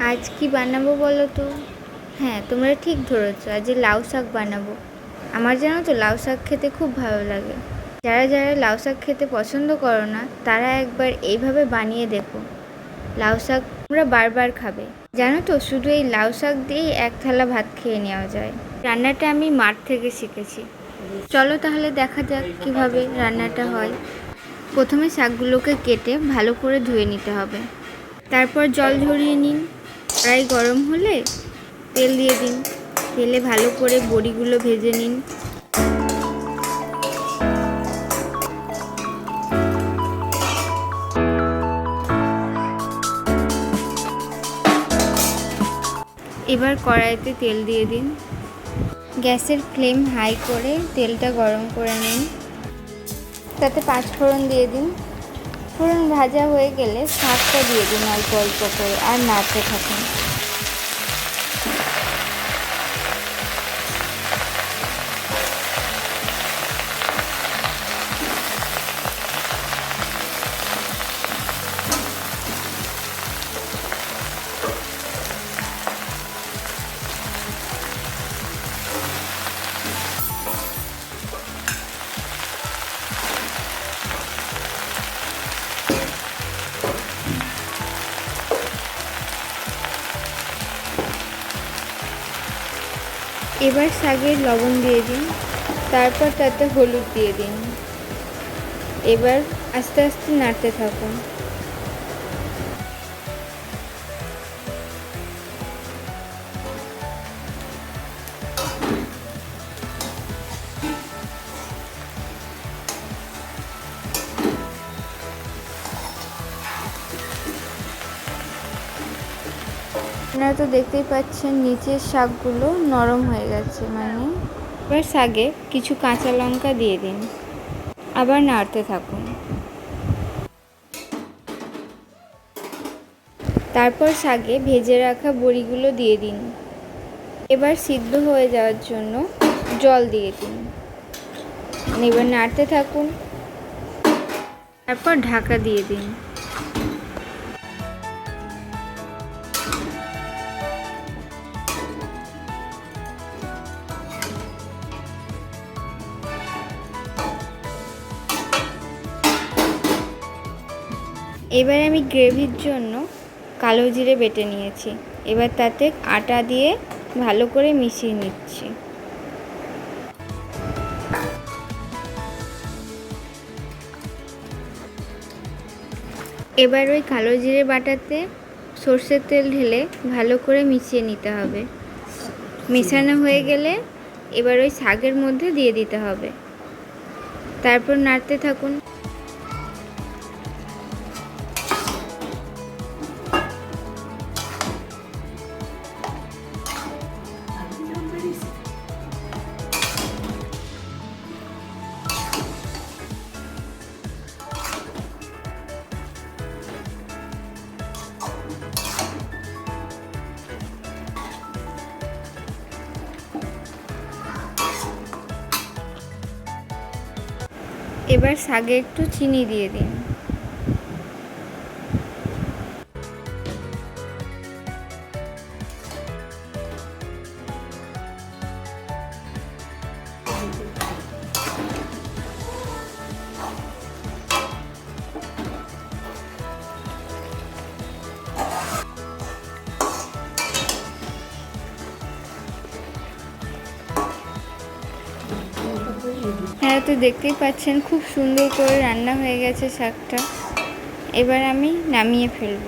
আজ কি বানাবো বলো তো? হ্যাঁ তোমরা ঠিক ধরেছো, আজ লাউ শাক বানাবো। আমার জানো তো লাউ শাক খেতে খুব ভালো লাগে। যারা যারা লাউ শাক খেতে পছন্দ করো না, তারা একবার এইভাবে বানিয়ে দেখো। লাউ শাক তোমরা বারবার খাবে। জানো তো, শুধু এই লাউ শাক দিয়েই এক থালা ভাত খেয়ে নেওয়া যায়। রান্নাটা আমি মাঠ থেকে শিখেছি। চলো তাহলে দেখা যাক কীভাবে রান্নাটা হয়। প্রথমে শাকগুলোকে কেটে ভালো করে ধুয়ে নিতে হবে। তারপর জল ঝরিয়ে নিন। কড়াই গরম হলে তেল দিয়ে দিন। তেলে ভালো করে বড়িগুলো ভেজে নিন। এবার কড়াইতে তেল দিয়ে দিন। গ্যাসের ফ্লেম হাই করে তেলটা গরম করে নিন। তাতে পাঁচফোড়ন দিয়ে দিন। ফোড়ন ভাজা হয়ে গেলে শাকটা দিয়ে দিন অল্প অল্প করে আর নাড়তে থাকুন। এবার শাকের লবণ দিয়ে দিন, তারপর তাতে হলুদ দিয়ে দিন। এবার আস্তে আস্তে নাড়তে থাকুন। আপনারা তো দেখতেই পাচ্ছেন, নিচের শাকগুলো নরম হয়ে গেছে মানে। এবার শাকে কিছু কাঁচা লঙ্কা দিয়ে দিন। আবার নাড়তে থাকুন। তারপর শাকে ভেজে রাখা বড়িগুলো দিয়ে দিন। এবার সিদ্ধ হয়ে যাওয়ার জন্য জল দিয়ে দিন। এবার নাড়তে থাকুন। তারপর ঢাকা দিয়ে দিন। এবার আমি গ্রেভির জন্য কালো জিরে বেটে নিয়েছি। এবার তাতে আটা দিয়ে ভালো করে মিশিয়ে নিচ্ছি। এবার ওই কালো জিরে বাটাতে সর্ষের তেল ঢেলে ভালো করে মিশিয়ে নিতে হবে। মেশানো হয়ে গেলে এবার ওই শাকের মধ্যে দিয়ে দিতে হবে। তারপর নাড়তে থাকুন। এবার শাকে একটু চিনি দিয়ে দিন। হ্যাঁ তো দেখতেই পাচ্ছেন, খুব সুন্দর করে রান্না হয়ে গেছে শাকটা। এবার আমি নামিয়ে ফেলব।